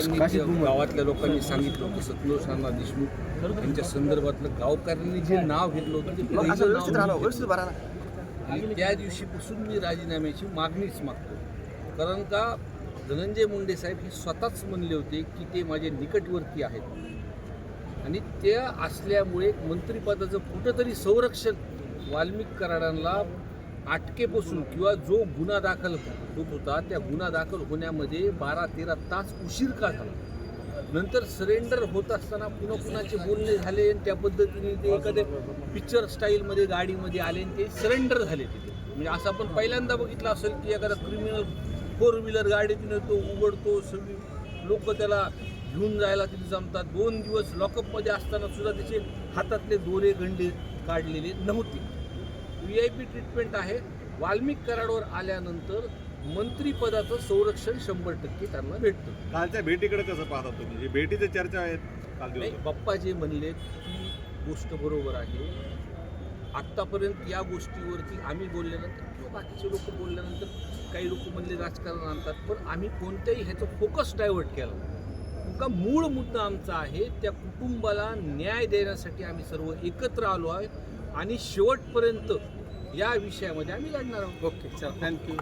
लोकांनी गावातल्या लोकांनी सांगितलं होतं सतनोज नाना देशमुख यांच्या संदर्भातलं गावकऱ्यांनी जे नाव घेतलं होतं ते. आणि त्या दिवशीपासून मी राजीनाम्याची मागणीच मागतो. कारण का धनंजय मुंडे साहेब हे स्वतःच म्हणले होते की ते माझे निकटवर्ती आहेत. आणि त्या असल्यामुळे मंत्रिपदाचं कुठंतरी संरक्षण वाल्मिक कराडांना अटकेपासून किंवा जो गुन्हा दाखल होत होता त्या गुन्हा दाखल होण्यामध्ये बारा तेरा तास उशीर का झाला? नंतर सरेंडर होत असताना पुन्हा कुणाचे बोलणे झाले आणि त्या पद्धतीने ते एखाद्या पिक्चर स्टाईलमध्ये गाडीमध्ये आले आणि ते सरेंडर झाले तिथे. म्हणजे असं आपण पहिल्यांदा बघितलं असेल की एखादा क्रिमिनल फोर व्हीलर गाडीतून येतो उघडतो सगळी लोक त्याला घेऊन जायला तिथे जमतात. दोन दिवस लॉकअपमध्ये असताना सुद्धा त्याचे हातातले दोरे गंडे काढलेले नव्हते. व्ही आय पी ट्रीटमेंट आहे. वाल्मिक कराडवर आल्यानंतर मंत्रिपदाचं संरक्षण शंभर टक्के त्यांना भेटतं. कालच्या भेटीकडे कसं पाहता तुम्ही? जी भेटीच्या चर्चा आहेत काल नाही दिवस बाप्पा जे म्हणले ती गोष्ट बरोबर आहे. आत्तापर्यंत या गोष्टीवरती आम्ही बोलल्यानंतर किंवा बाकीचे लोक बोलल्यानंतर काही लोक म्हणले राजकारण आणतात पण आम्ही कोणत्याही ह्याचं फोकस डायव्हर्ट केला नाही. का मूळ मुद्दा आमचा आहे त्या कुटुंबाला न्याय देण्यासाठी आम्ही सर्व एकत्र आलो आहे. आणि शेवटपर्यंत या विषयामध्ये आम्ही लढणार आहोत. ओके चल. थँक्यू